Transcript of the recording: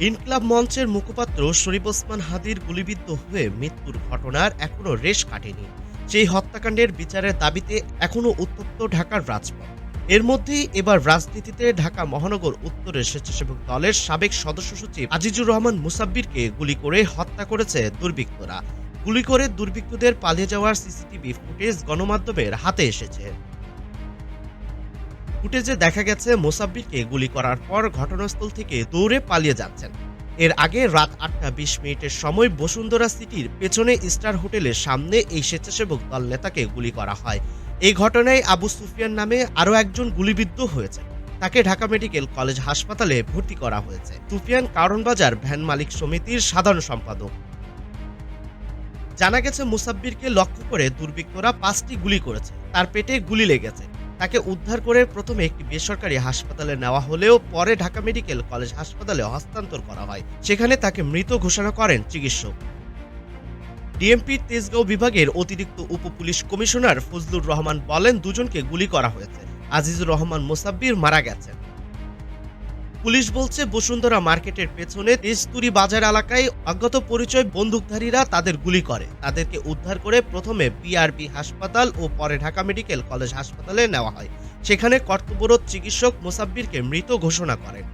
ইনকলাব মঞ্চের মুখপাত্র শরীফ ওসমান হাদির গুলিবিদ্ধ হয়ে মৃত্যুর ঘটনার এখনও রেশ কাটেনি। সেই হত্যাকাণ্ডের বিচারের দাবিতে এখনও উত্তপ্ত ঢাকার রাজপথ। এর মধ্যেই এবার রাজনীতিতে ঢাকা মহানগর উত্তরের স্বেচ্ছাসেবক দলের সাবেক সদস্য সচিব আজিজুর রহমান মুসাব্বিরকে গুলি করে হত্যা করেছে দুর্বৃত্তরা। গুলি করে দুর্বৃত্তদের পালিয়ে যাওয়ার সিসিটিভি ফুটেজ গণমাধ্যমের হাতে এসেছে। ফুটেজে দেখা গেছে মোসাব্বিরকে গুলি করার পর ঘটনাস্থল থেকে দৌড়ে পালিয়ে যাচ্ছেন। এর আগে রাত আটটা বিশ মিনিটের সময় বসুন্ধরা সিটির পেছনে স্টার হোটেলের সামনে এই স্বেচ্ছাসেবক দল নেতাকে গুলি করা হয়। এই ঘটনায় আবু সুফিয়ান নামে আরও একজন গুলিবিদ্ধ হয়েছে। তাকে ঢাকা মেডিকেল কলেজ হাসপাতালে ভর্তি করা হয়েছে। সুফিয়ান কারণবাজার ভ্যান মালিক সমিতির সাধারণ সম্পাদক। জানা গেছে, মুসাব্বিরকে লক্ষ্য করে দুর্বৃত্তরা পাঁচটি গুলি করেছে। তার পেটে গুলি লেগেছে। তাকে উদ্ধার করে প্রথমে একটি বেসরকারি হাসপাতালে নেওয়া হলেও পরে ঢাকা মেডিকেল কলেজ হাসপাতালে হস্তান্তর করা হয়। সেখানে তাকে মৃত ঘোষণা করেন চিকিৎসক। ডিএমপির তেজগাঁও বিভাগের অতিরিক্ত উপপুলিশ কমিশনার ফজলুর রহমান বলেন, দুজনকে গুলি করা হয়েছে। আজিজুর রহমান মোসাব্বির মারা গেছেন। পুলিশ বলছে বসুন্ধরা মার্কেটের পেছনে তেজতুরি বাজার এলাকায় অজ্ঞাত পরিচয় বন্দুকধারীরা তাদের গুলি করে। তাদেরকে উদ্ধার করে প্রথমে বিআরবি হাসপাতাল ও পরে ঢাকা মেডিকেল কলেজ হাসপাতালে নেওয়া হয়। সেখানে কর্তব্যরত চিকিৎসক মোসাব্বিরকে মৃত ঘোষণা করেন।